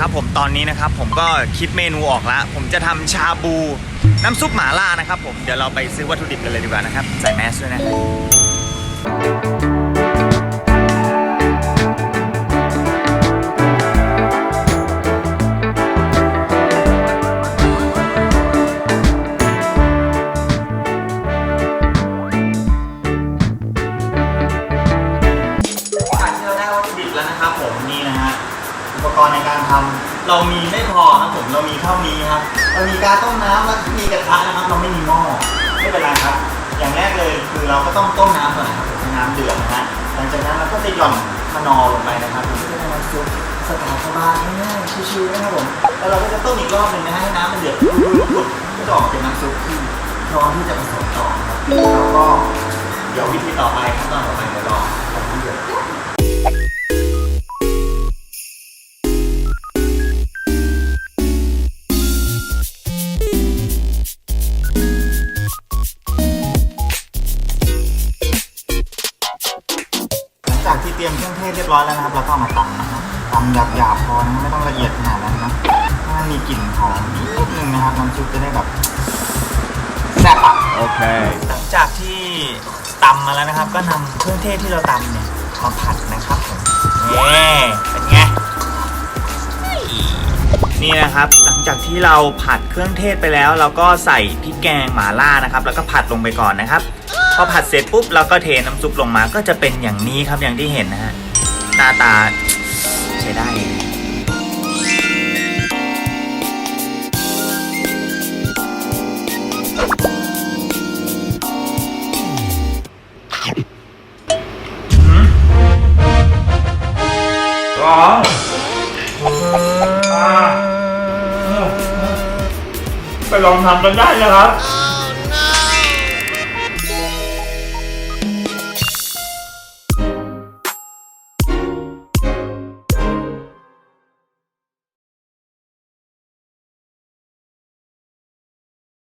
ครับผมตอนนี้นะครับผมก็คิดเมนูออกแล้วผมจะทำชาบูน้ำซุปหมาล่านะครับผมเดี๋ยวเราไปซื้อวัตถุดิบกันเลยดีกว่านะครับใส่แมสด้วยนะหลังจากที่เราได้วัตถุดิบแล้วนะครับผมนี่นะฮะ อุปกรณ์ในการทำเรามีไม่พอครับผมเรามีเท่านี้ครับเรามีการต้มน้ำแล้วมีกระทะนะครับ เราไม่มีหม้อไม่เป็นไรครับ อย่างแรกเลยคือเราก็ต้องต้มน้ำก่อนนะครับน้ำเดือดนะฮะหลังจากนั้นเราก็จะหย่อนมะนาวลงไปนะครับเพื่อให้มันซุปสไตล์ชาบานง่ายๆชิวๆนะครับผมแล้วเราก็จะต้มอีกรอบหนึ่งนะฮะให้น้ำมันเดือดปุดๆก็จะออกเป็นน้ำซุปที่พร้อมที่จะผสมต่อครับแล้วก็เดี๋ยววิธีต่อไป ตรียมเครื่องเทศเรียบร้อยแล้วนะครับเราก็เอามาตำนะครับตำหยาบๆพอนะไม่ต้องละเอียดขนาดนั้นนะให้มันมีกลิ่นหอมนิดนึงนะครับน้ำซุปจะได้แบบแซ่บอะโอเค หลังจากที่ตำมาแล้วนะครับ ก็นำเครื่องเทศที่เราตำเนี่ยมาผัดนะครับผมนี่เป็นไง นี่นะครับหลังจากที่เราผัดเครื่องเทศไปแล้ว เราก็ใส่พริกแกงหม่าล่านะครับ แล้วก็ผัดลงไปก่อนนะครับ พอผัดเสร็จปุ๊บเราก็เทน้ำซุปลงมาก็จะเป็นอย่างนี้ครับอย่างที่เห็นนะฮะหน้าตาใช้ได้เลยร้อ ลองทำกันได้นะครับ